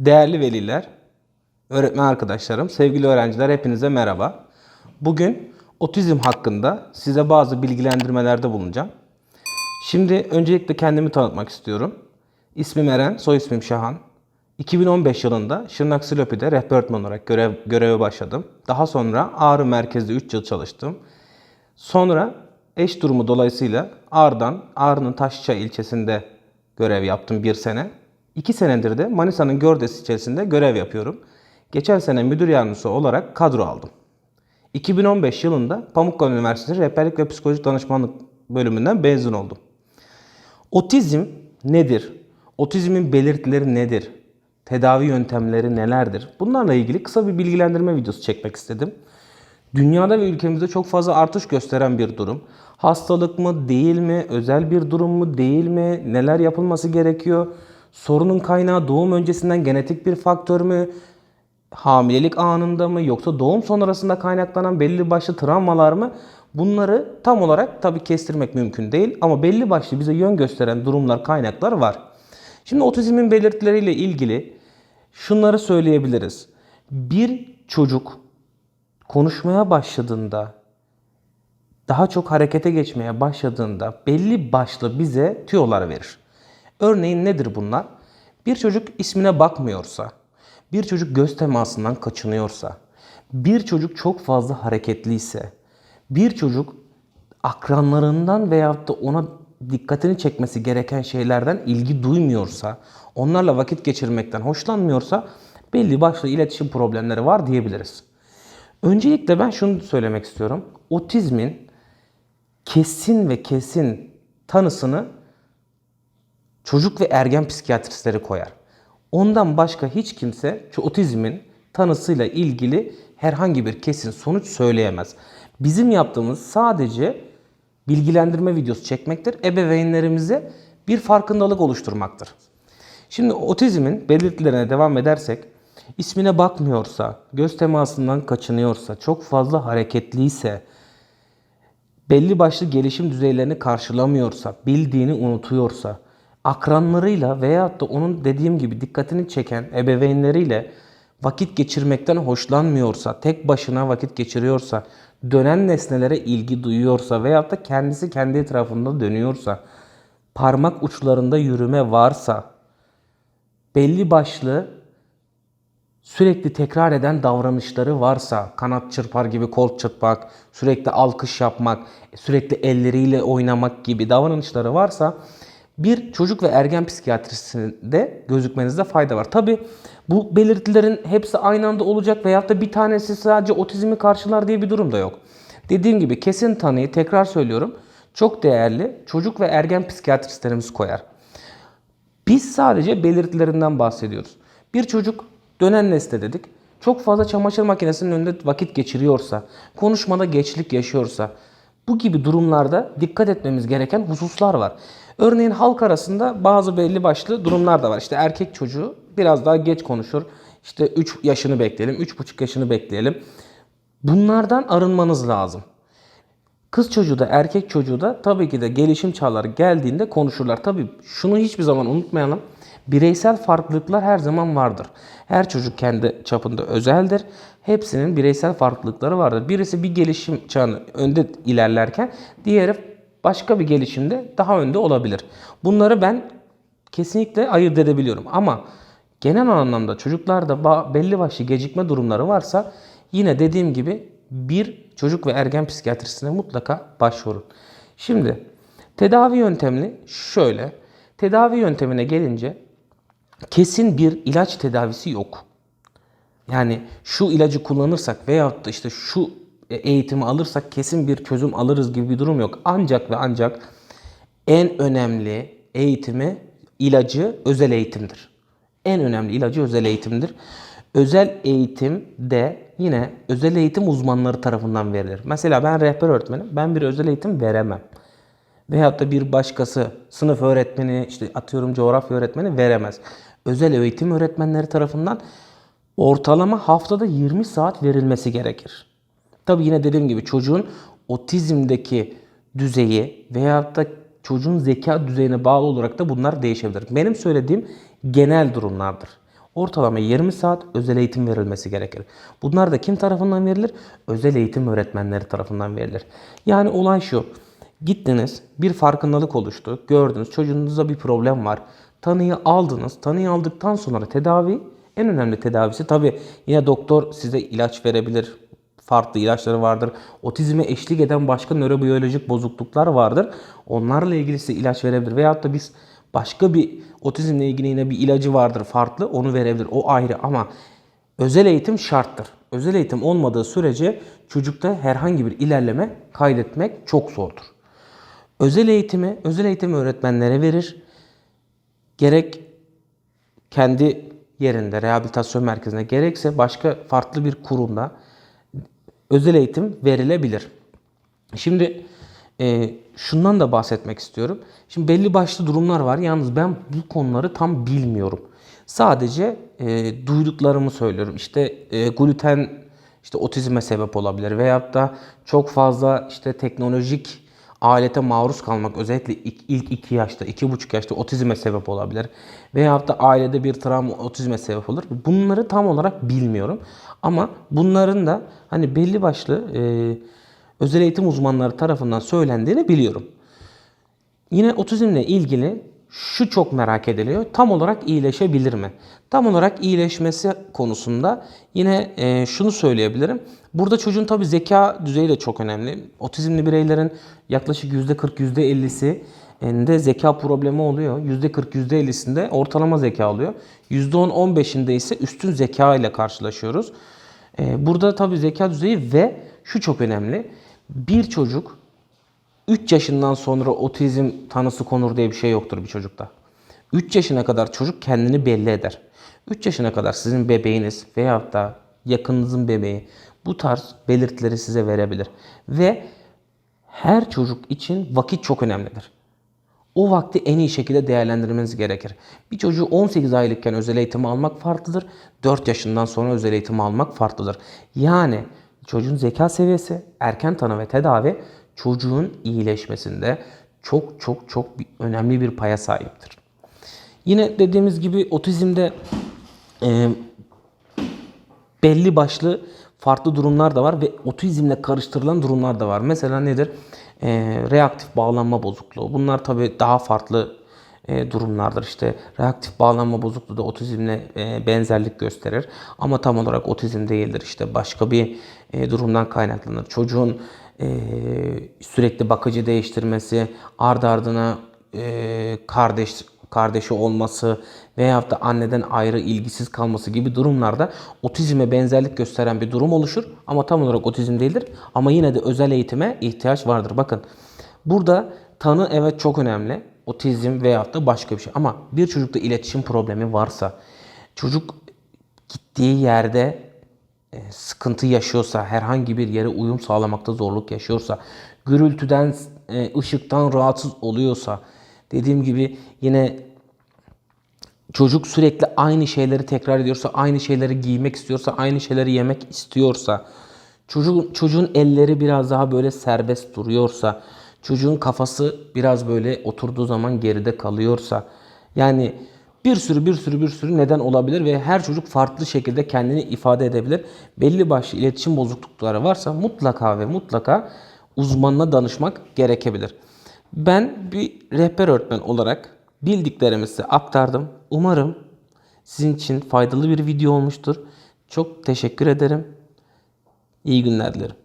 Değerli veliler, öğretmen arkadaşlarım, sevgili öğrenciler hepinize merhaba. Bugün otizm hakkında size bazı bilgilendirmelerde bulunacağım. Şimdi öncelikle kendimi tanıtmak istiyorum. İsmim Eren, soy ismim Şahan. 2015 yılında Şırnak Silopi'de rehber öğretmen olarak görev, göreve başladım. Daha sonra Ağrı merkezde 3 yıl çalıştım. Sonra eş durumu dolayısıyla Ağrı'dan, Ağrı'nın Taşça ilçesinde görev yaptım bir sene. İki senedir de Manisa'nın Gördes ilçesinde görev yapıyorum. Geçen sene müdür yardımcısı olarak kadro aldım. 2015 yılında Pamukkale Üniversitesi Rehberlik ve Psikolojik Danışmanlık bölümünden mezun oldum. Otizm nedir? Otizmin belirtileri nedir? Tedavi yöntemleri nelerdir? Bunlarla ilgili kısa bir bilgilendirme videosu çekmek istedim. Dünyada ve ülkemizde çok fazla artış gösteren bir durum. Hastalık mı, değil mi, özel bir durum mu, değil mi, neler yapılması gerekiyor? Sorunun kaynağı doğum öncesinden genetik bir faktör mü, hamilelik anında mı yoksa doğum sonrasında kaynaklanan belli başlı travmalar mı? Bunları tam olarak tabii kestirmek mümkün değil ama belli başlı bize yön gösteren durumlar, kaynaklar var. Şimdi otizmin belirtileriyle ilgili şunları söyleyebiliriz. Bir çocuk konuşmaya başladığında, daha çok harekete geçmeye başladığında belli başlı bize tüyolar verir. Örneğin nedir bunlar? Bir çocuk ismine bakmıyorsa, bir çocuk göz temasından kaçınıyorsa, bir çocuk çok fazla hareketliyse, bir çocuk akranlarından veyahut da ona dikkatini çekmesi gereken şeylerden ilgi duymuyorsa, onlarla vakit geçirmekten hoşlanmıyorsa belli başlı iletişim problemleri var diyebiliriz. Öncelikle ben şunu söylemek istiyorum. Otizmin kesin ve kesin tanısını çocuk ve ergen psikiyatristleri koyar. Ondan başka hiç kimse otizmin tanısıyla ilgili herhangi bir kesin sonuç söyleyemez. Bizim yaptığımız sadece bilgilendirme videosu çekmektir. Ebeveynlerimize bir farkındalık oluşturmaktır. Şimdi otizmin belirtilerine devam edersek, ismine bakmıyorsa, göz temasından kaçınıyorsa, çok fazla hareketliyse, belli başlı gelişim düzeylerini karşılamıyorsa, bildiğini unutuyorsa, akranlarıyla veyahut da onun dediğim gibi dikkatini çeken ebeveynleriyle vakit geçirmekten hoşlanmıyorsa, tek başına vakit geçiriyorsa, dönen nesnelere ilgi duyuyorsa veyahut da kendisi kendi etrafında dönüyorsa, parmak uçlarında yürüme varsa, belli başlı sürekli tekrar eden davranışları varsa, kanat çırpar gibi kol çırpmak, sürekli alkış yapmak, sürekli elleriyle oynamak gibi davranışları varsa bir çocuk ve ergen psikiyatrisinde gözükmenizde fayda var. Tabi bu belirtilerin hepsi aynı anda olacak veyahut da bir tanesi sadece otizmi karşılar diye bir durum da yok. Dediğim gibi kesin tanıyı tekrar söylüyorum. Çok değerli çocuk ve ergen psikiyatristlerimiz koyar. Biz sadece belirtilerinden bahsediyoruz. Bir çocuk dönen nesne dedik. Çok fazla çamaşır makinesinin önünde vakit geçiriyorsa, konuşmada geçlik yaşıyorsa, bu gibi durumlarda dikkat etmemiz gereken hususlar var. Örneğin halk arasında bazı belli başlı durumlar da var. İşte erkek çocuğu biraz daha geç konuşur. İşte 3 yaşını bekleyelim, 3,5 yaşını bekleyelim. Bunlardan arınmanız lazım. Kız çocuğu da erkek çocuğu da tabii ki de gelişim çağları geldiğinde konuşurlar. Tabii şunu hiçbir zaman unutmayalım. Bireysel farklılıklar her zaman vardır. Her çocuk kendi çapında özeldir. Hepsinin bireysel farklılıkları vardır. Birisi bir gelişim çağını önde ilerlerken diğeri başka bir gelişimde daha önde olabilir. Bunları ben kesinlikle ayırt edebiliyorum. Ama genel anlamda çocuklarda belli başlı gecikme durumları varsa yine dediğim gibi bir çocuk ve ergen psikiyatrisine mutlaka başvurun. Şimdi tedavi yöntemini şöyle. Tedavi yöntemine gelince kesin bir ilaç tedavisi yok. Yani şu ilacı kullanırsak veyahut da işte şu eğitimi alırsak kesin bir çözüm alırız gibi bir durum yok. Ancak ve ancak en önemli eğitimi, ilacı özel eğitimdir. En önemli ilacı özel eğitimdir. Özel eğitim de yine özel eğitim uzmanları tarafından verilir. Mesela ben rehber öğretmenim. Ben bir özel eğitim veremem. Veyahut da bir başkası sınıf öğretmeni, işte atıyorum coğrafya öğretmeni veremez. Özel eğitim öğretmenleri tarafından ortalama haftada 20 saat verilmesi gerekir. Tabi yine dediğim gibi çocuğun otizmdeki düzeyi veyahut da çocuğun zeka düzeyine bağlı olarak da bunlar değişebilir. Benim söylediğim genel durumlardır. ortalama 20 saat özel eğitim verilmesi gerekir. Bunlar da kim tarafından verilir? Özel eğitim öğretmenleri tarafından verilir. Yani olay şu. Gittiniz, bir farkındalık oluştu. Gördünüz, çocuğunuzda bir problem var. Tanıyı aldınız. Tanıyı aldıktan sonra tedavi, en önemli tedavisi tabii yine doktor size ilaç verebilir. Farklı ilaçları vardır. Otizme eşlik eden başka nörobiyolojik bozukluklar vardır. Onlarla ilgili size ilaç verebilir. Veyahut da biz başka bir otizmle ilgili yine bir ilacı vardır farklı. Onu verebilir. O ayrı ama özel eğitim şarttır. Özel eğitim olmadığı sürece çocukta herhangi bir ilerleme kaydetmek çok zordur. Özel eğitimi özel eğitim öğretmenlere verir. Gerek kendi yerinde rehabilitasyon merkezine gerekse başka farklı bir kurumda özel eğitim verilebilir. Şimdi e, şundan da bahsetmek istiyorum. Şimdi belli başlı durumlar var. Yalnız ben bu konuları tam bilmiyorum. Sadece e, duyduklarımı söylüyorum. İşte e, gluten işte otizme sebep olabilir veyahut da çok fazla işte teknolojik alete maruz kalmak özellikle ilk, ilk iki yaşta, iki buçuk yaşta otizme sebep olabilir. Veyahut da ailede bir travma otizme sebep olur. Bunları tam olarak bilmiyorum. Ama bunların da hani belli başlı e, özel eğitim uzmanları tarafından söylendiğini biliyorum. Yine otizmle ilgili şu çok merak ediliyor. Tam olarak iyileşebilir mi? Tam olarak iyileşmesi konusunda yine e, şunu söyleyebilirim. Burada çocuğun tabii zeka düzeyi de çok önemli. Otizmli bireylerin yaklaşık %40 %50'si de zeka problemi oluyor. %40 %50'sinde ortalama zeka alıyor. %10-15'inde ise üstün zeka ile karşılaşıyoruz. E, burada tabii zeka düzeyi ve şu çok önemli. Bir çocuk 3 yaşından sonra otizm tanısı konur diye bir şey yoktur bir çocukta. 3 yaşına kadar çocuk kendini belli eder. 3 yaşına kadar sizin bebeğiniz veyahut da yakınınızın bebeği bu tarz belirtileri size verebilir. Ve her çocuk için vakit çok önemlidir. O vakti en iyi şekilde değerlendirmeniz gerekir. Bir çocuğu 18 aylıkken özel eğitim almak farklıdır. 4 yaşından sonra özel eğitim almak farklıdır. Yani çocuğun zeka seviyesi, erken tanı ve tedavi çocuğun iyileşmesinde çok çok çok bir, önemli bir paya sahiptir. Yine dediğimiz gibi otizmde e, belli başlı farklı durumlar da var ve otizmle karıştırılan durumlar da var. Mesela nedir? E, reaktif bağlanma bozukluğu. Bunlar tabii daha farklı e, durumlardır. İşte reaktif bağlanma bozukluğu da otizmle e, benzerlik gösterir. Ama tam olarak otizm değildir. İşte başka bir e, durumdan kaynaklanır. Çocuğun e, sürekli bakıcı değiştirmesi, ard ardına e, kardeş kardeşi olması veyahut da anneden ayrı ilgisiz kalması gibi durumlarda otizme benzerlik gösteren bir durum oluşur. Ama tam olarak otizm değildir. Ama yine de özel eğitime ihtiyaç vardır. Bakın burada tanı evet çok önemli. Otizm veyahut da başka bir şey. Ama bir çocukta iletişim problemi varsa, çocuk gittiği yerde sıkıntı yaşıyorsa, herhangi bir yere uyum sağlamakta zorluk yaşıyorsa, gürültüden, e, ışıktan rahatsız oluyorsa, dediğim gibi yine çocuk sürekli aynı şeyleri tekrar ediyorsa, aynı şeyleri giymek istiyorsa, aynı şeyleri yemek istiyorsa, çocuğun, çocuğun elleri biraz daha böyle serbest duruyorsa, çocuğun kafası biraz böyle oturduğu zaman geride kalıyorsa, yani bir sürü bir sürü bir sürü neden olabilir ve her çocuk farklı şekilde kendini ifade edebilir. Belli başlı iletişim bozuklukları varsa mutlaka ve mutlaka uzmanına danışmak gerekebilir. Ben bir rehber öğretmen olarak bildiklerimi size aktardım. Umarım sizin için faydalı bir video olmuştur. Çok teşekkür ederim. İyi günler dilerim.